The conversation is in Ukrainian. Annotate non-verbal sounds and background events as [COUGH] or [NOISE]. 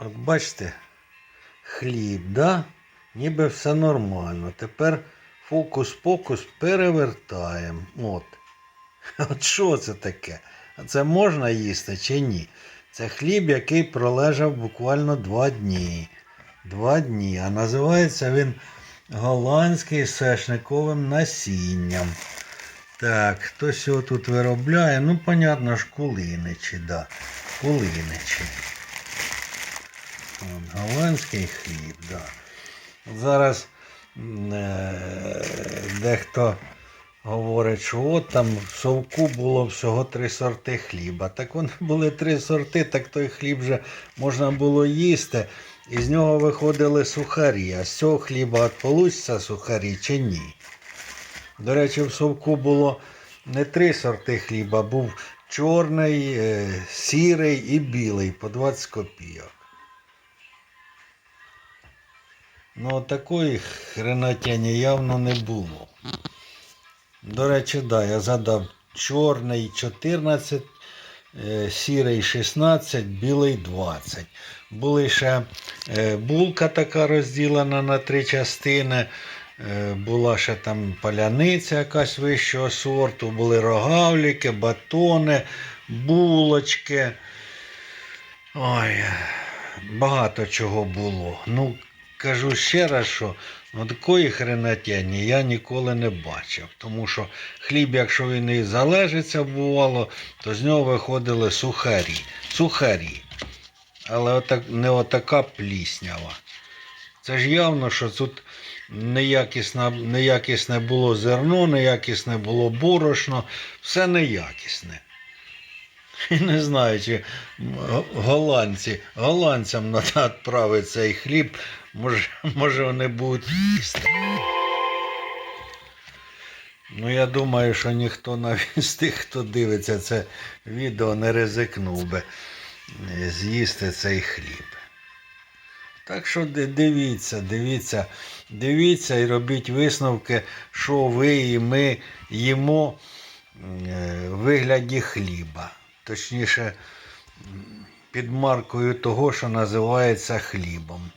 От бачите, хліб, да? Ніби все нормально. Тепер фокус-покус перевертаємо. От. [LAUGHS] От що це таке? А це можна їсти чи ні? Це хліб, який пролежав буквально два дні. Два дні. А називається він голландський з сешниковим насінням. Так, хтось його тут виробляє. Ну, понятно ж, кулиничі, да. Кулиничі. Голландський хліб, да. Зараз е, дехто говорить, що от там в совку було всього три сорти хліба. Так вони були три сорти, так той хліб вже можна було їсти. І з нього виходили сухарі. А з цього хліба от сухарі чи ні? До речі, в совку було не три сорти хліба, був чорний, е, сірий і білий по 20 копійок. Ну, такої хренотяні явно не було. До речі, да, я задав чорний 14, е, сірий 16, білий 20. Були ще е, булка така розділена на три частини. Е, Була ще там паляниця якась вищого сорту, були рогавліки, батони, булочки. Ой, багато чого було. Ну, кажу ще раз, що ну, такої хренотяні я ніколи не бачив. Тому що хліб, якщо він і залежиться бувало, то з нього виходили сухарі. Сухарі. Але отак, не отака пліснява. Це ж явно, що тут неякісне, неякісне було зерно, неякісне було борошно, все неякісне. І не знаю, чи голландці, голландцям треба цей хліб, може, може вони будуть їсти. Ну, я думаю, що ніхто навіть з тих, хто дивиться це відео, не ризикнув би е, з'їсти цей хліб. Так що дивіться, дивіться, дивіться і робіть висновки, що ви і ми їмо е, в вигляді хліба. Точніше, під маркою того, що називається хлібом.